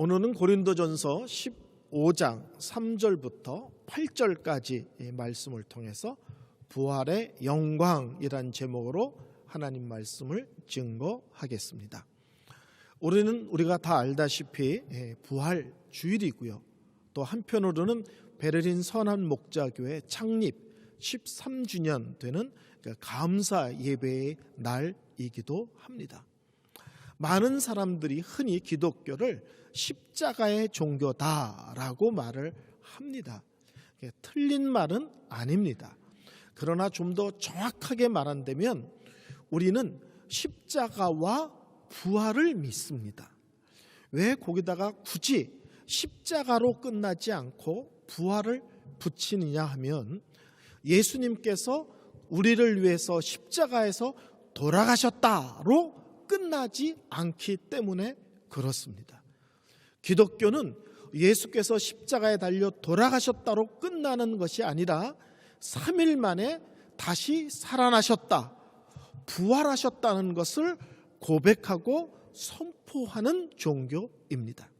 오늘은 고린도전서 15장 3절부터 8절까지 말씀을 통해서 부활의 영광이란 제목으로 하나님 말씀을 증거하겠습니다. 우리는 우리가 다 알다시피 예, 부활 주일이고요. 또 한편으로는 베를린 선한 목자교회 창립 13주년 되는 그 감사 예배의 날이기도 합니다. 많은 사람들이 흔히 기독교를 십자가의 종교다라고 말을 합니다. 예, 틀린 말은 아닙니다. 그러나 좀 더 정확하게 말한다면 우리는 십자가와 부활을 믿습니다. 왜 거기다가 굳이 십자가로 끝나지 않고 부활을 붙이느냐 하면 예수님께서 우리를 위해서 십자가에서 돌아가셨다로 끝나지 않기 때문에 그렇습니다. 기독교는 예수께서 십자가에 달려 돌아가셨다로 끝나는 것이 아니라 3일 만에 다시 살아나셨다, 부활하셨다는 것을 고백하고 선포하는 종교입니다.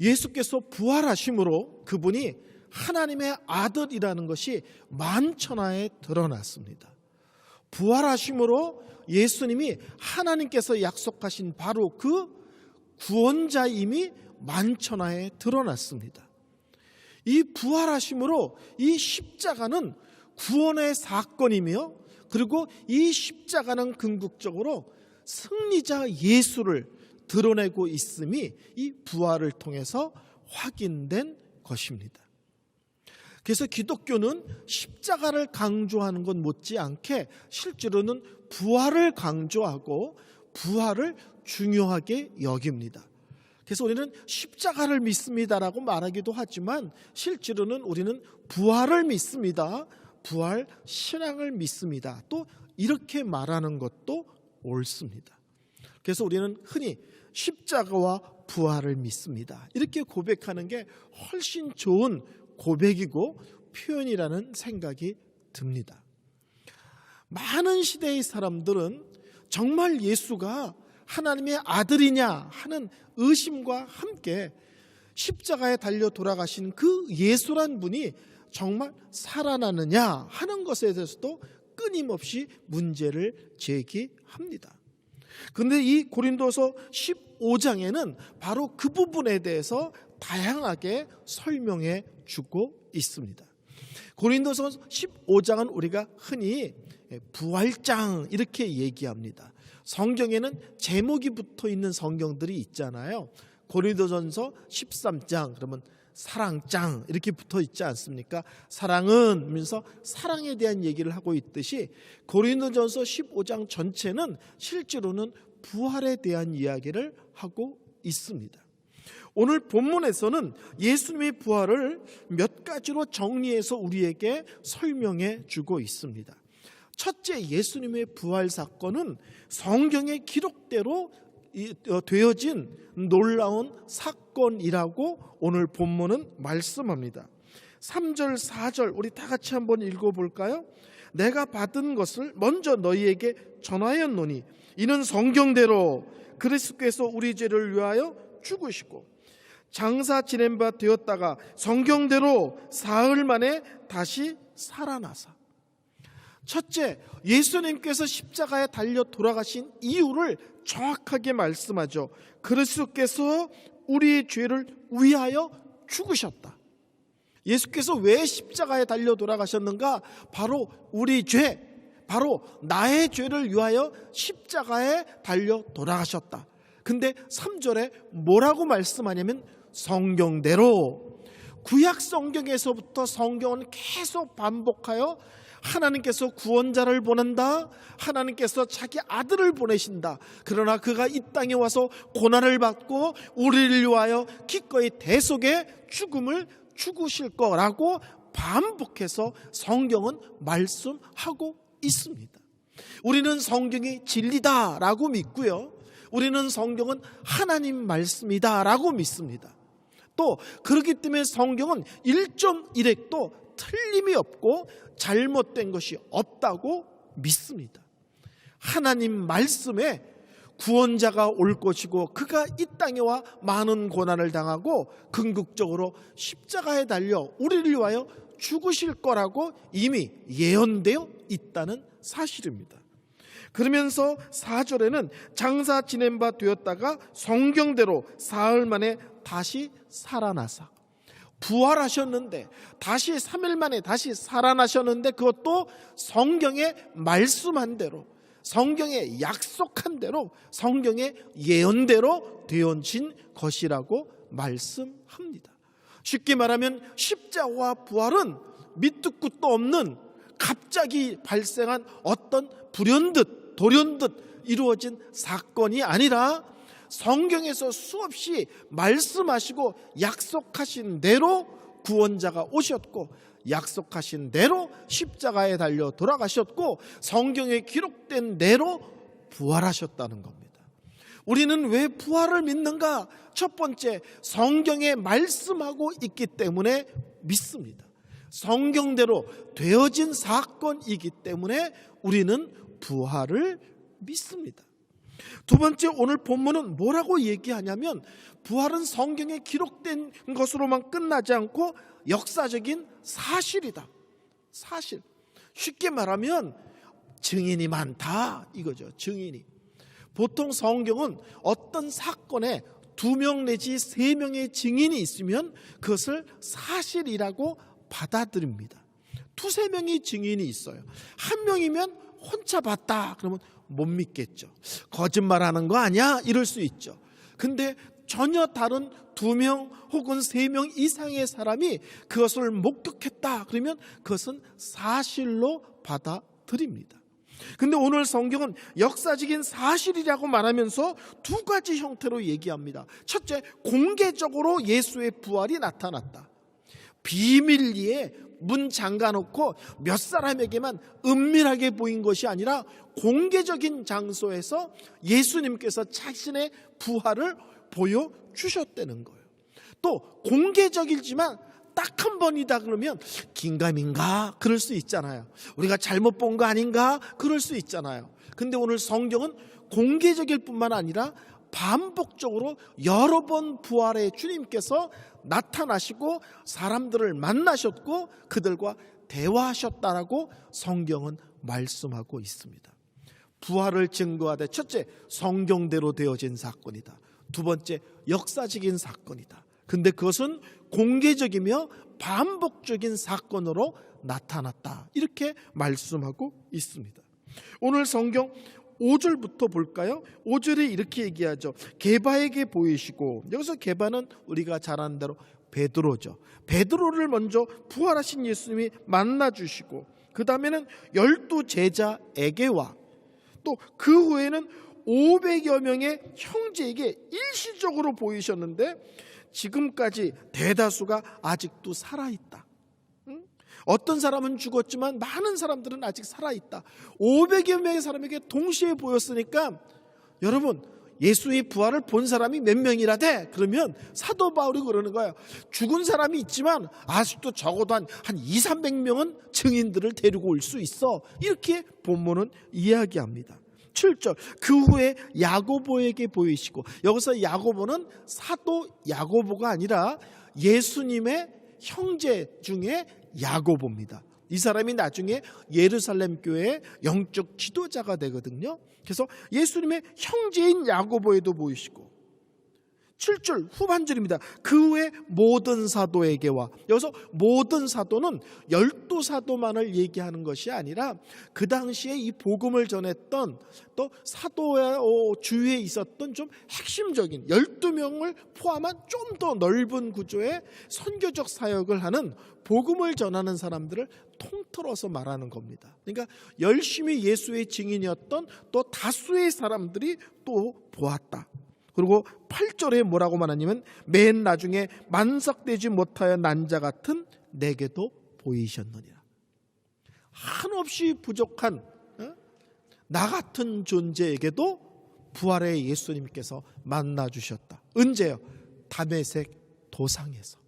예수께서 부활하심으로 그분이 하나님의 아들이라는 것이 만천하에 드러났습니다. 부활하심으로 예수님이 하나님께서 약속하신 바로 그 구원자임이 만천하에 드러났습니다. 이 부활하심으로 이 십자가는 구원의 사건이며 그리고 이 십자가는 궁극적으로 승리자 예수를 드러내고 있음이 이 부활을 통해서 확인된 것입니다. 그래서 기독교는 십자가를 강조하는 것 못지않게 실제로는 부활을 강조하고 부활을 중요하게 여깁니다. 그래서 우리는 십자가를 믿습니다라고 말하기도 하지만 실제로는 우리는 부활을 믿습니다. 부활 신앙을 믿습니다. 또 이렇게 말하는 것도 옳습니다. 그래서 우리는 흔히 십자가와 부활을 믿습니다. 이렇게 고백하는 게 훨씬 좋은 고백이고 표현이라는 생각이 듭니다. 많은 시대의 사람들은 정말 예수가 하나님의 아들이냐 하는 의심과 함께 십자가에 달려 돌아가신 그 예수란 분이 정말 살아나느냐 하는 것에 대해서도 끊임없이 문제를 제기합니다. 그런데 이 고린도서 15장에는 바로 그 부분에 대해서 다양하게 설명해 주고 있습니다. 고린도서 15장은 우리가 흔히 부활장 이렇게 얘기합니다. 성경에는 제목이 붙어 있는 성경들이 있잖아요. 고린도전서 13장 그러면 사랑장 이렇게 붙어 있지 않습니까? 사랑은 하면서 사랑에 대한 얘기를 하고 있듯이 고린도전서 15장 전체는 실제로는 부활에 대한 이야기를 하고 있습니다. 오늘 본문에서는 예수님의 부활을 몇 가지로 정리해서 우리에게 설명해 주고 있습니다. 첫째 예수님의 부활 사건은 성경의 기록대로 어, 되어진 놀라운 사건이라고 오늘 본문은 말씀합니다. 3절, 4절 우리 다 같이 한번 읽어볼까요? 내가 받은 것을 먼저 너희에게 전하였노니 이는 성경대로 그리스도께서 우리 죄를 위하여 죽으시고 장사 지낸 바 되었다가 성경대로 사흘 만에 다시 살아나사 첫째, 예수님께서 십자가에 달려 돌아가신 이유를 정확하게 말씀하죠. 그리스도께서 우리의 죄를 위하여 죽으셨다. 예수께서 왜 십자가에 달려 돌아가셨는가? 바로 우리 죄, 바로 나의 죄를 위하여 십자가에 달려 돌아가셨다. 근데 3절에 뭐라고 말씀하냐면 성경대로 구약 성경에서부터 성경은 계속 반복하여 하나님께서 구원자를 보낸다. 하나님께서 자기 아들을 보내신다. 그러나 그가 이 땅에 와서 고난을 받고 우리를 위하여 기꺼이 대속의 죽음을 죽으실 거라고 반복해서 성경은 말씀하고 있습니다. 우리는 성경이 진리다라고 믿고요. 우리는 성경은 하나님 말씀이다라고 믿습니다. 또 그렇기 때문에 성경은 1.1핵도 틀림이 없고 잘못된 것이 없다고 믿습니다. 하나님 말씀에 구원자가 올 것이고 그가 이 땅에 와 많은 고난을 당하고 궁극적으로 십자가에 달려 우리를 위하여 죽으실 거라고 이미 예언되어 있다는 사실입니다. 그러면서 4절에는 장사 지낸 바 되었다가 성경대로 사흘 만에 다시 살아나사 부활하셨는데 다시 3일 만에 다시 살아나셨는데 그것도 성경의 말씀한 대로 성경의 약속한 대로 성경의 예언대로 되어진 것이라고 말씀합니다. 쉽게 말하면 십자가와 부활은 밑도 끝도 없는 갑자기 발생한 어떤 불현듯 돌연듯 이루어진 사건이 아니라 성경에서 수없이 말씀하시고 약속하신 대로 구원자가 오셨고 약속하신 대로 십자가에 달려 돌아가셨고 성경에 기록된 대로 부활하셨다는 겁니다. 우리는 왜 부활을 믿는가? 첫 번째, 성경에 말씀하고 있기 때문에 믿습니다. 성경대로 되어진 사건이기 때문에 우리는 부활을 믿습니다. 두 번째 오늘 본문은 뭐라고 얘기하냐면 부활은 성경에 기록된 것으로만 끝나지 않고 역사적인 사실이다. 사실. 쉽게 말하면 증인이 많다 이거죠. 증인이. 보통 성경은 어떤 사건에 두 명 내지 세 명의 증인이 있으면 그것을 사실이라고 받아들입니다. 두세 명의 증인이 있어요. 한 명이면 혼자 봤다. 그러면 못 믿겠죠. 거짓말하는 거 아니야? 이럴 수 있죠. 근데 전혀 다른 두 명 혹은 세 명 이상의 사람이 그것을 목격했다. 그러면 그것은 사실로 받아들입니다. 근데 오늘 성경은 역사적인 사실이라고 말하면서 두 가지 형태로 얘기합니다. 첫째, 공개적으로 예수의 부활이 나타났다. 비밀리에 문 잠가 놓고 몇 사람에게만 은밀하게 보인 것이 아니라 공개적인 장소에서 예수님께서 자신의 부활을 보여 주셨다는 거예요. 또 공개적이지만 딱 한 번이다 그러면 긴가민가 그럴 수 있잖아요. 우리가 잘못 본 거 아닌가 그럴 수 있잖아요. 근데 오늘 성경은 공개적일 뿐만 아니라 반복적으로 여러 번 부활의 주님께서 나타나시고 사람들을 만나셨고 그들과 대화하셨다라고 성경은 말씀하고 있습니다. 부활을 증거하되 첫째 성경대로 되어진 사건이다. 두 번째 역사적인 사건이다. 근데 그것은 공개적이며 반복적인 사건으로 나타났다. 이렇게 말씀하고 있습니다. 오늘 성경 5절부터 볼까요? 5절에 이렇게 얘기하죠. 게바에게 보이시고 여기서 게바는 우리가 잘 아는 대로 베드로죠. 베드로를 먼저 부활하신 예수님이 만나 주시고 그 다음에는 열두 제자에게와 또 그 후에는 500여 명의 형제에게 일시적으로 보이셨는데 지금까지 대다수가 아직도 살아있다. 어떤 사람은 죽었지만 많은 사람들은 아직 살아있다. 500여 명의 사람에게 동시에 보였으니까 여러분 예수의 부활을 본 사람이 몇 명이라 돼? 그러면 사도 바울이 그러는 거예요. 죽은 사람이 있지만 아직도 적어도 한, 한 2, 300명은 증인들을 데리고 올 수 있어. 이렇게 본문은 이야기합니다. 7절 그 후에 야고보에게 보이시고 여기서 야고보는 사도 야고보가 아니라 예수님의 형제 중에 야고보입니다. 이 사람이 나중에 예루살렘 교회의 영적 지도자가 되거든요. 그래서 예수님의 형제인 야고보에도 보이시고 7절 후반절입니다. 그 후에 모든 사도에게와 여기서 모든 사도는 열두 사도만을 얘기하는 것이 아니라 그 당시에 이 복음을 전했던 또 사도의 주위에 있었던 좀 핵심적인 12명을 포함한 좀 더 넓은 구조의 선교적 사역을 하는 복음을 전하는 사람들을 통틀어서 말하는 겁니다. 그러니까 열심히 예수의 증인이었던 또 다수의 사람들이 또 보았다. 그리고 8절에 뭐라고 말하냐면 맨 나중에 만석되지 못하여 난자 같은 내게도 보이셨느니라. 한없이 부족한 어? 나 같은 존재에게도 부활의 예수님께서 만나 주셨다. 언제요? 담에색 도상에서.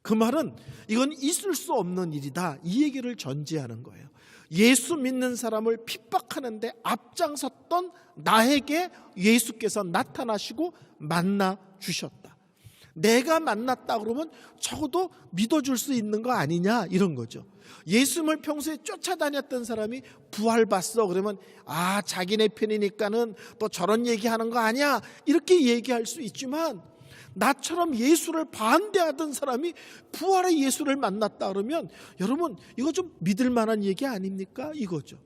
그 말은 이건 있을 수 없는 일이다. 이 얘기를 전제하는 거예요. 예수 믿는 사람을 핍박하는데 앞장섰던 나에게 예수께서 나타나시고 만나 주셨다. 내가 만났다 그러면 적어도 믿어줄 수 있는 거 아니냐 이런 거죠. 예수님을 평소에 쫓아다녔던 사람이 부활봤어 그러면 아 자기네 편이니까는 또 저런 얘기하는 거 아니야 이렇게 얘기할 수 있지만 나처럼 예수를 반대하던 사람이 부활의 예수를 만났다 그러면 여러분 이거 좀 믿을 만한 얘기 아닙니까 이거죠.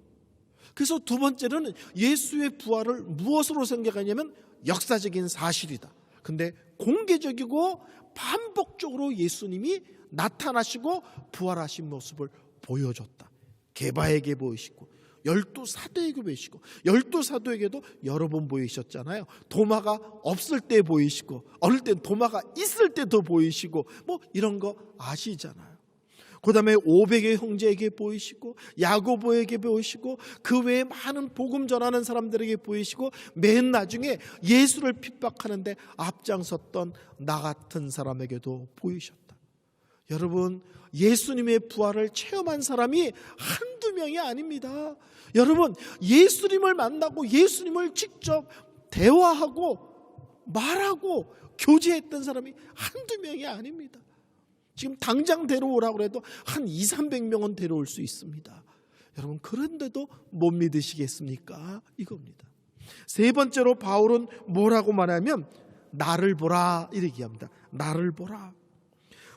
그래서 두 번째로는 예수의 부활을 무엇으로 생각하냐면 역사적인 사실이다. 근데 공개적이고 반복적으로 예수님이 나타나시고 부활하신 모습을 보여줬다. 개바에게 보이시고 열두 사도에게 보이시고 열두 사도에게도 여러 번 보이셨잖아요. 도마가 없을 때 보이시고 어릴 땐 도마가 있을 때도 보이시고 뭐 이런 거 아시잖아요. 그 다음에 500의 형제에게 보이시고 야고보에게 보이시고 그 외에 많은 복음 전하는 사람들에게 보이시고 맨 나중에 예수를 핍박하는데 앞장섰던 나 같은 사람에게도 보이셨다. 여러분 예수님의 부활을 체험한 사람이 한 두 명이 아닙니다. 여러분 예수님을 만나고 예수님을 직접 대화하고 말하고 교제했던 사람이 한두 명이 아닙니다. 지금 당장 데려오라고 해도 한 2, 300명은 데려올 수 있습니다. 여러분 그런데도 못 믿으시겠습니까? 이겁니다. 세 번째로 바울은 뭐라고 말하면 나를 보라 이렇게 합니다. 나를 보라.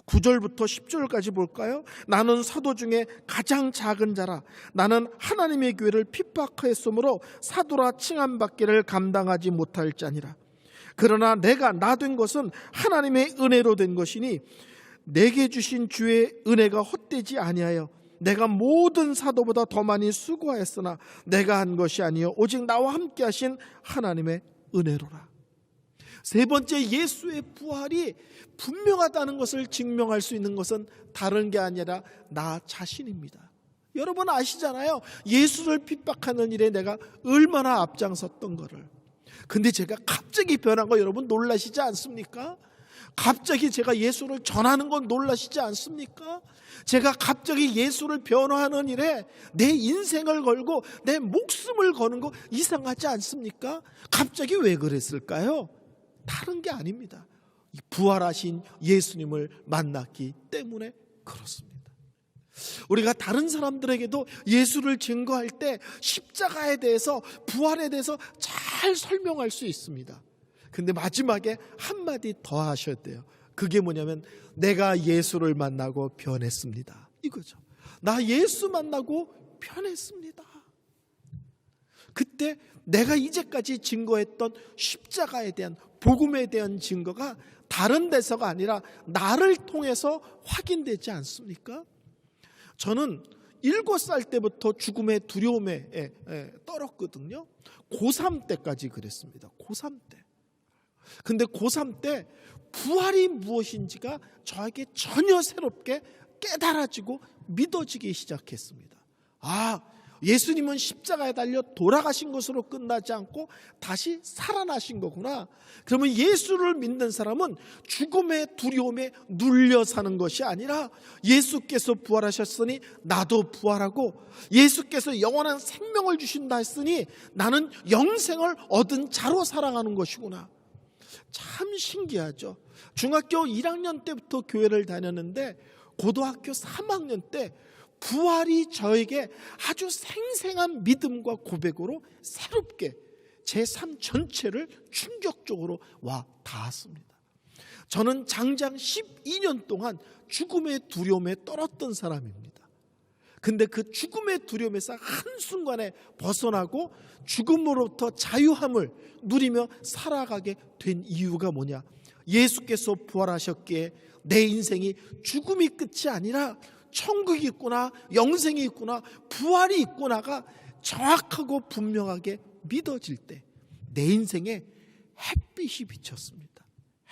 9절부터 10절까지 볼까요? 나는 사도 중에 가장 작은 자라. 나는 하나님의 교회를 핍박하였으므로 사도라 칭함받기를 감당하지 못할 자니라. 그러나 내가 나 된 것은 하나님의 은혜로 된 것이니 내게 주신 주의 은혜가 헛되지 아니하여 내가 모든 사도보다 더 많이 수고하였으나 내가 한 것이 아니요 오직 나와 함께 하신 하나님의 은혜로라. 세 번째 예수의 부활이 분명하다는 것을 증명할 수 있는 것은 다른 게 아니라 나 자신입니다. 여러분 아시잖아요. 예수를 핍박하는 일에 내가 얼마나 앞장섰던 거를. 근데 제가 갑자기 변한 거 여러분 놀라시지 않습니까? 갑자기 제가 예수를 전하는 건 놀라시지 않습니까? 제가 갑자기 예수를 변화하는 일에 내 인생을 걸고 내 목숨을 거는 거 이상하지 않습니까? 갑자기 왜 그랬을까요? 다른 게 아닙니다. 부활하신 예수님을 만났기 때문에 그렇습니다. 우리가 다른 사람들에게도 예수를 증거할 때 십자가에 대해서 부활에 대해서 잘 설명할 수 있습니다. 근데 마지막에 한마디 더 하셔야 돼요. 그게 뭐냐면 내가 예수를 만나고 변했습니다. 이거죠. 나 예수 만나고 변했습니다. 그때 내가 이제까지 증거했던 십자가에 대한 복음에 대한 증거가 다른 데서가 아니라 나를 통해서 확인되지 않습니까? 저는 일곱 살 때부터 죽음의 두려움에 에, 에, 떨었거든요. 고3 때까지 그랬습니다. 고3 때. 근데 고3 때 부활이 무엇인지가 저에게 전혀 새롭게 깨달아지고 믿어지기 시작했습니다. 아, 예수님은 십자가에 달려 돌아가신 것으로 끝나지 않고 다시 살아나신 거구나. 그러면 예수를 믿는 사람은 죽음의 두려움에 눌려 사는 것이 아니라 예수께서 부활하셨으니 나도 부활하고 예수께서 영원한 생명을 주신다 했으니 나는 영생을 얻은 자로 살아가는 것이구나. 참 신기하죠. 중학교 1학년 때부터 교회를 다녔는데 고등학교 3학년 때 부활이 저에게 아주 생생한 믿음과 고백으로 새롭게 제 삶 전체를 충격적으로 와 닿았습니다. 저는 장장 12년 동안 죽음의 두려움에 떨었던 사람입니다. 근데 그 죽음의 두려움에서 한순간에 벗어나고 죽음으로부터 자유함을 누리며 살아가게 된 이유가 뭐냐? 예수께서 부활하셨기에 내 인생이 죽음이 끝이 아니라 천국이 있구나, 영생이 있구나, 부활이 있구나가 정확하고 분명하게 믿어질 때 내 인생에 햇빛이 비쳤습니다.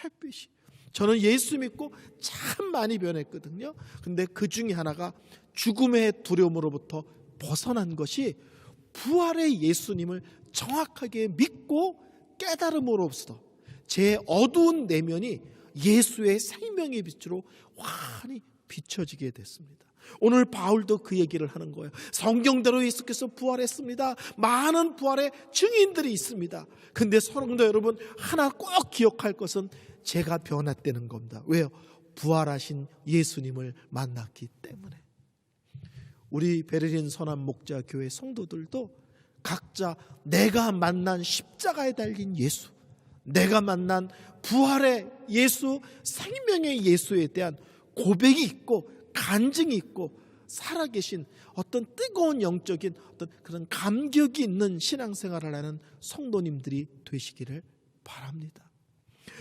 햇빛이. 저는 예수 믿고 참 많이 변했거든요. 근데 그 중에 하나가 죽음의 두려움으로부터 벗어난 것이 부활의 예수님을 정확하게 믿고 깨달음으로써 제 어두운 내면이 예수의 생명의 빛으로 환히 비춰지게 됐습니다. 오늘 바울도 그 얘기를 하는 거예요. 성경대로 예수께서 부활했습니다. 많은 부활의 증인들이 있습니다. 근데 성도 여러분 하나 꼭 기억할 것은 제가 변화되는 겁니다. 왜요? 부활하신 예수님을 만났기 때문에. 우리 베를린 선한 목자 교회 성도들도 각자 내가 만난 십자가에 달린 예수, 내가 만난 부활의 예수, 생명의 예수에 대한 고백이 있고 간증이 있고 살아계신 어떤 뜨거운 영적인 어떤 그런 감격이 있는 신앙생활을 하는 성도님들이 되시기를 바랍니다.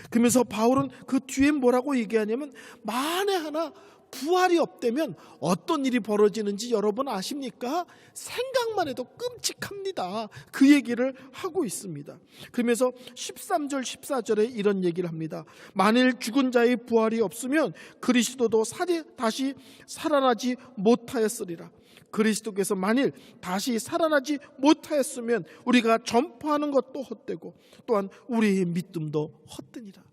그러면서 바울은 그 뒤에 뭐라고 얘기하냐면 만에 하나 부활이 없다면 어떤 일이 벌어지는지 여러분 아십니까? 생각만 해도 끔찍합니다. 그 얘기를 하고 있습니다. 그러면서 13절 14절에 이런 얘기를 합니다. 만일 죽은 자의 부활이 없으면 그리스도도 사리, 다시 살아나지 못하였으리라. 그리스도께서 만일 다시 살아나지 못하였으면 우리가 전파하는 것도 헛되고 또한 우리의 믿음도 헛되니라.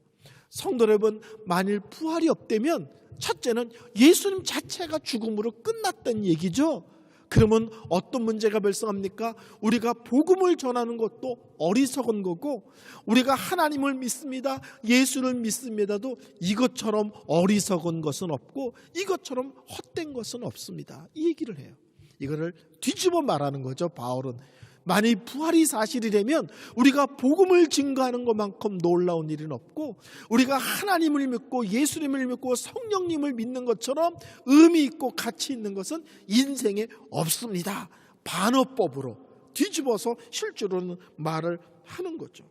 성도 여러분, 만일 부활이 없다면 첫째는 예수님 자체가 죽음으로 끝났다는 얘기죠. 그러면 어떤 문제가 발생합니까? 우리가 복음을 전하는 것도 어리석은 거고 우리가 하나님을 믿습니다. 예수를 믿습니다도 이것처럼 어리석은 것은 없고 이것처럼 헛된 것은 없습니다. 이 얘기를 해요. 이거를 뒤집어 말하는 거죠. 바울은 만일 부활이 사실이라면 우리가 복음을 증거하는 것만큼 놀라운 일은 없고 우리가 하나님을 믿고 예수님을 믿고 성령님을 믿는 것처럼 의미 있고 가치 있는 것은 인생에 없습니다. 반어법으로 뒤집어서 실제로는 말을 하는 거죠.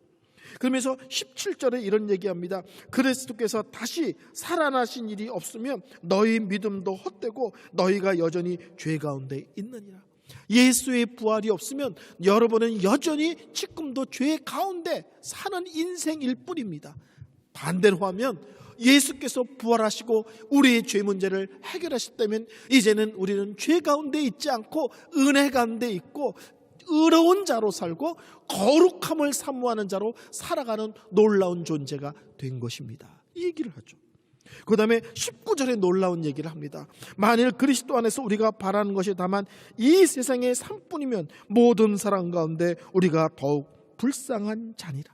그러면서 17절에 이런 얘기합니다. 그리스도께서 다시 살아나신 일이 없으면 너희 믿음도 헛되고 너희가 여전히 죄 가운데 있느니라. 예수의 부활이 없으면 여러분은 여전히 지금도 죄 가운데 사는 인생일 뿐입니다. 반대로 하면 예수께서 부활하시고 우리의 죄 문제를 해결하셨다면 이제는 우리는 죄 가운데 있지 않고 은혜 가운데 있고 의로운 자로 살고 거룩함을 사모하는 자로 살아가는 놀라운 존재가 된 것입니다. 이 얘기를 하죠. 그 다음에 19절에 놀라운 얘기를 합니다. 만일 그리스도 안에서 우리가 바라는 것이 다만 이 세상의 삶뿐이면 모든 사람 가운데 우리가 더욱 불쌍한 자니라.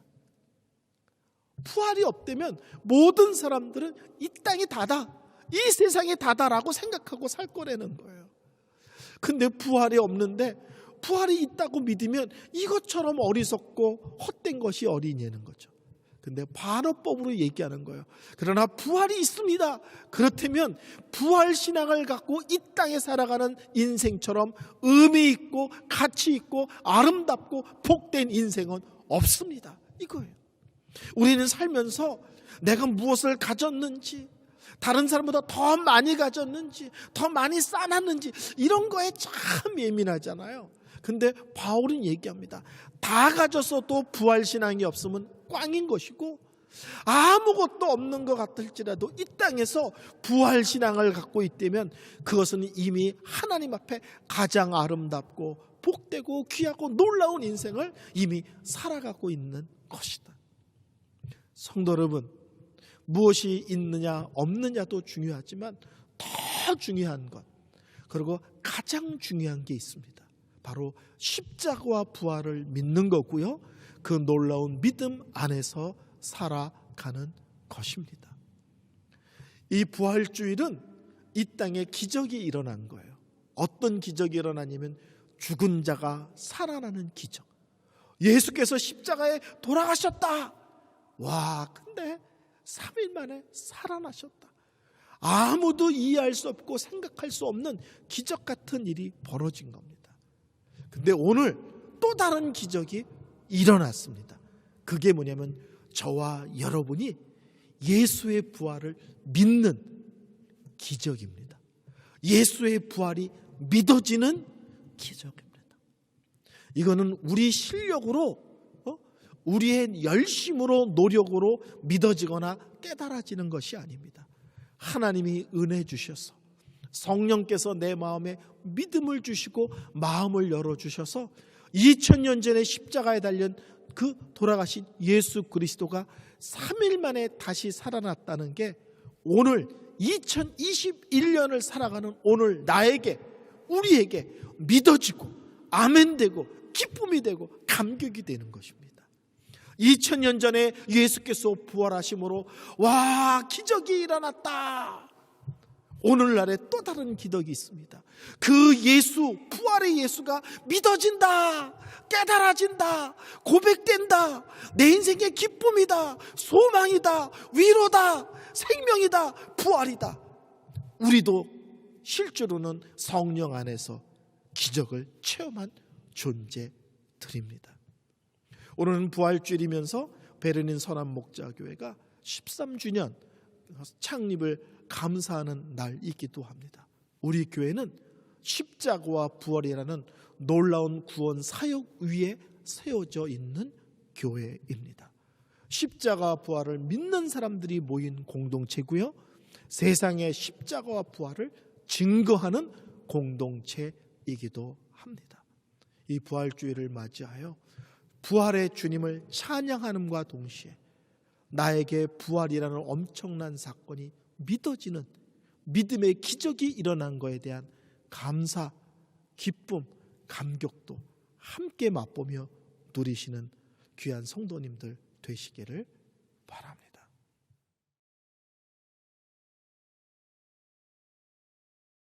부활이 없다면 모든 사람들은 이 땅이 다다. 이 세상이 다다라고 생각하고 살 거라는 거예요. 근데 부활이 없는데 부활이 있다고 믿으면 이것처럼 어리석고 헛된 것이 어리냐는 거죠. 근데 반어법으로 얘기하는 거예요. 그러나 부활이 있습니다. 그렇다면 부활 신앙을 갖고 이 땅에 살아가는 인생처럼 의미 있고 가치 있고 아름답고 복된 인생은 없습니다. 이거예요. 우리는 살면서 내가 무엇을 가졌는지 다른 사람보다 더 많이 가졌는지 더 많이 쌓았는지 이런 거에 참 예민하잖아요. 근데 바울은 얘기합니다. 다 가졌어도 부활 신앙이 없으면 꽝인 것이고 아무것도 없는 것 같을지라도 이 땅에서 부활 신앙을 갖고 있다면 그것은 이미 하나님 앞에 가장 아름답고 복되고 귀하고 놀라운 인생을 이미 살아가고 있는 것이다. 성도 여러분, 무엇이 있느냐 없느냐도 중요하지만 더 중요한 것 그리고 가장 중요한 게 있습니다. 바로 십자가와 부활을 믿는 거고요. 그 놀라운 믿음 안에서 살아가는 것입니다. 이 부활주일은 이 땅에 기적이 일어난 거예요. 어떤 기적이 일어나냐면 죽은 자가 살아나는 기적. 예수께서 십자가에 돌아가셨다. 와, 근데 3일 만에 살아나셨다. 아무도 이해할 수 없고 생각할 수 없는 기적 같은 일이 벌어진 겁니다. 근데 오늘 또 다른 기적이 일어났습니다. 그게 뭐냐면 저와 여러분이 예수의 부활을 믿는 기적입니다. 예수의 부활이 믿어지는 기적입니다. 이거는 우리 실력으로 어? 우리의 열심으로 노력으로 믿어지거나 깨달아지는 것이 아닙니다. 하나님이 은혜 주셔서 성령께서 내 마음에 믿음을 주시고 마음을 열어 주셔서 2000년 전에 십자가에 달린 그 돌아가신 예수 그리스도가 3일 만에 다시 살아났다는 게 오늘 2021년을 살아가는 오늘 나에게 우리에게 믿어지고 아멘되고 기쁨이 되고 감격이 되는 것입니다. 2000년 전에 예수께서 부활하심으로 와 기적이 일어났다. 오늘날에 또 다른 기적이 있습니다. 그 예수, 부활의 예수가 믿어진다, 깨달아진다, 고백된다, 내 인생의 기쁨이다, 소망이다, 위로다, 생명이다, 부활이다. 우리도 실제로는 성령 안에서 기적을 체험한 존재들입니다. 오늘은 부활주일이면서 베르닌 선한 목자교회가 13주년 창립을 감사하는 날이기도 합니다. 우리 교회는 십자가와 부활이라는 놀라운 구원 사역 위에 세워져 있는 교회입니다. 십자가 부활을 믿는 사람들이 모인 공동체고요. 세상의 십자가와 부활을 증거하는 공동체이기도 합니다. 이 부활주의를 맞이하여 부활의 주님을 찬양하는과 동시에 나에게 부활이라는 엄청난 사건이 믿어지는 믿음의 기적이 일어난 것에 대한 감사, 기쁨, 감격도 함께 맛보며 누리시는 귀한 성도님들 되시기를 바랍니다.